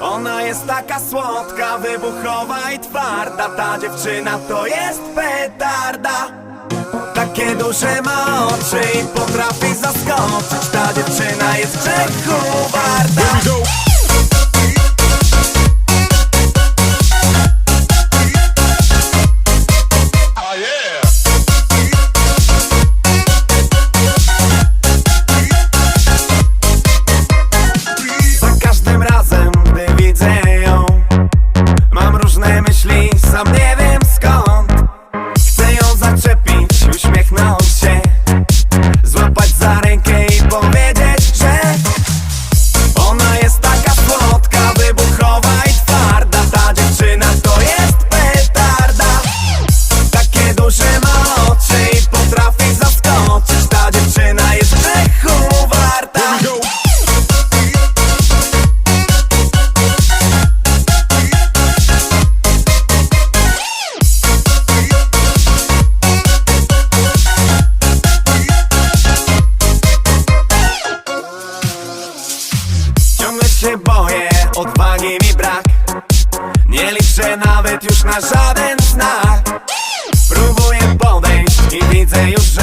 Ona jest taka słodka, wybuchowa i twarda. Ta dziewczyna to jest petarda. Takie duże ma oczy i potrafi zaskoczyć. Ta dziewczyna jest grzechu Set. Się boję, odwagi mi brak. Nie liczę nawet już na żaden znak. Próbuję podejść i widzę już,